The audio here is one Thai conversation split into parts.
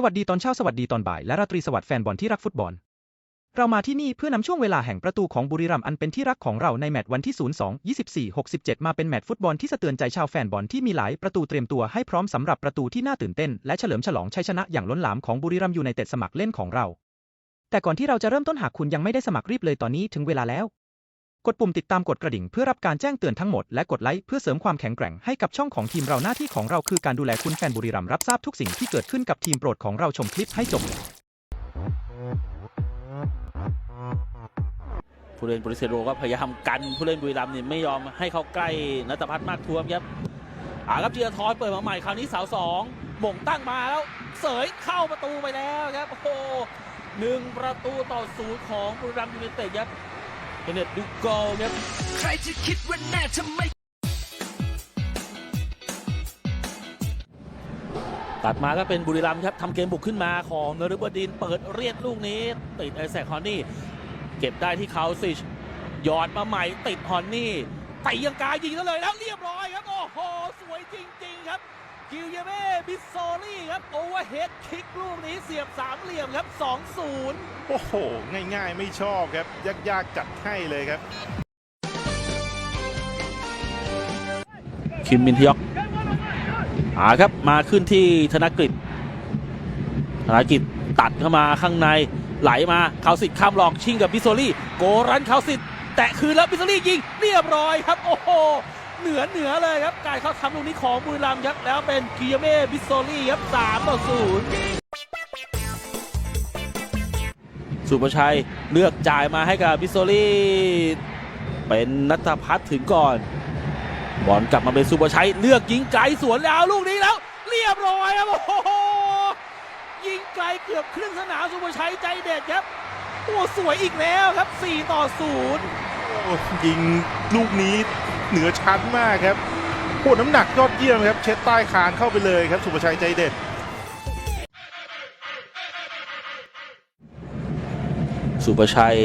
สวัสดีตอนเช้าสวัสดีตอนบ่ายและราตรีสวัสดิ์แฟนบอลที่รักฟุตบอล เรามาที่นี่เพื่อนำช่วงเวลาแห่งประตูของบุรีรัมย์อันเป็นที่รักของเราในแมตช์วันที่ 02 24 67 มาเป็นแมตช์ฟุตบอลที่สะเตือนใจชาวแฟนบอลที่มีหลายประตูเตรียมตัวให้พร้อมสำหรับประตูที่น่าตื่นเต้น และเฉลิมฉลองชัยชนะอย่างล้นหลามของบุรีรัมย์ยูไนเต็ดสมัครเล่นของเรา แต่ก่อนที่เราจะเริ่มต้นหากคุณยังไม่ได้สมัครรีบเลยตอนนี้ถึงเวลาแล้ว กดปุ่มติดตามกดกระดิ่งเพื่อรับการแจ้งเตือนทั้งหมดและกดไลค์เพื่อเสริมความแข็งแกร่งให้กับช่องของทีมเราหน้าที่ของเราคือการดูแลคุณแฟนบุรีรัมย์รับทราบทุกสิ่งที่เกิดขึ้นกับทีมโปรดของเราชมคลิปให้จบ ผู้เล่นบริเซโรก็พยายามกันผู้เล่นบุรีรัมย์เนี่ยไม่ยอมให้เขาใกล้นัตพัฒน์มากทวมครับอ่าครับจีรทรเปิดมาใหม่คราวนี้เสาสองหม่งตั้งมาแล้ว เสยเข้าประตูไปแล้วครับโอ้โหหนึ่งประตูต่อศูนย์ของบุรีรัมย์ยูไนเต็ดครับ เน็ตดูกอลครับ ใครจะคิดว่าแน่ทำไม ตัดมาก็เป็นบุรีรัมย์ครับทำเกมบุกขึ้นมาของนฤบดินเปิดเรียดลูกนี้ ติดไอแซคฮอนนี่ เก็บได้ที่เขาซิชหยอดมาใหม่ติดฮอนนี่ตียังกายิงแล้วเลยแล้วเรียบร้อยครับ โอ้โห ครับ กิลเยเม่บิสโซลี่ครับ โอเวอร์เฮดคิกลูกนี้เสียบสามเหลี่ยมครับ 2-0 โอ้โห ง่ายๆ ไม่ชอบครับ ยากๆ จัดให้เลยครับ คิมมินทยอกอ่าครับ มาขึ้นที่ธนกฤษธนกฤษตัดเข้ามาข้างในไหลมาเขาสิทธิ์ข้ามหลอกชิงกับบิสโซลี่ โกรันเขาสิทธิ์แตะคืนแล้วบิสโซลี่ยิงเรียบร้อยครับ โอ้โห เหนือเหนือเลยครับการเข้าทำลูกนี้ของบุรีรัมย์ครับแล้วเป็นกิยเม่บิสโซลี่ครับ3ต่อ0สุประชัยเลือกจ่ายมาให้กับบิสโซลี่เป็นนัทพัฒน์ถึงก่อนบอลกลับมาเป็นสุประชัยเลือกยิงไกลสวนแล้วลูกนี้แล้ว เรียบร้อยครับโอ้โหยิงไกลเกือบครึ่งสนามสุประชัยใจเด็ดครับโอ้สวยอีกแล้วครับ 4 ต่อ0โอ้ยิงลูกนี้ เหนือชั้นมากครับโอ้น้ำหนักยอดเยี่ยมครับ เช็ดใต้คางเข้าไปเลยครับ สุภชัยใจเด็ด สุประชัย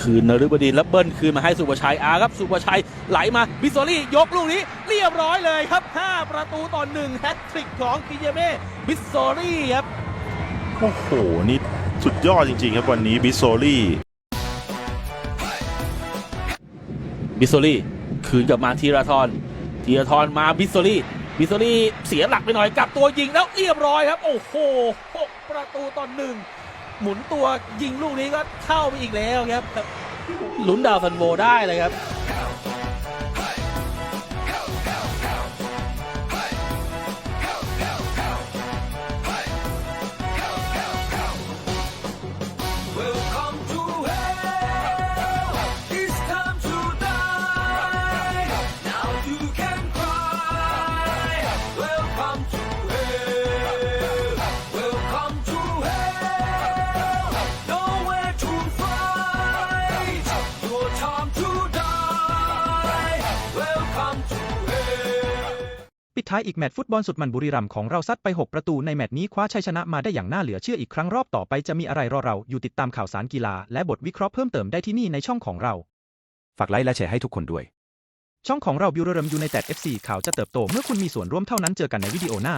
คืนนฤบดินทร์แล้วเบิ้ลคืนมาให้สุประชัยอาครับ สุประชัยไหลมาบิสโซลี่ยกลูกนี้ เรียบร้อยเลยครับ 5 ประตูต่อ1แฮตทริกของกิเยเม่บิสโซลี่ครับ โอ้โห นี่สุดยอดจริง ๆ ครับวันนี้บิสโซลี่บิสโซลี่ คืนกลับมาทีราทรทีราทรมาบิสโซลี่บิสโซลี่เสียหลักไปหน่อยกลับตัวยิงแล้วเรียบร้อยครับ โอ้โหหกประตูต่อหนึ่งหมุนตัวยิงลูกนี้ก็เข้าไปอีกแล้วครับลุ้นดาวซันโวได้เลยครับ ปิดท้ายอีกแมตช์ฟุตบอลสุดมันบุรีรัมย์ของเราซัดไป 6 ประตูในแมตช์นี้คว้าชัยชนะมาได้อย่างน่าเหลือเชื่ออีกครั้งรอบต่อไปจะมีอะไรรอเราอยู่ติดตามข่าวสารกีฬาและบทวิเคราะห์เพิ่มเติมได้ที่นี่ในช่องของเรา ฝากไลค์และแชร์ให้ทุกคนด้วย ช่องของเราบิวเรมยูไนเต็ด FC ข่าวจะเติบโตเมื่อคุณมีส่วนร่วมเท่านั้นเจอกันในวิดีโอหน้า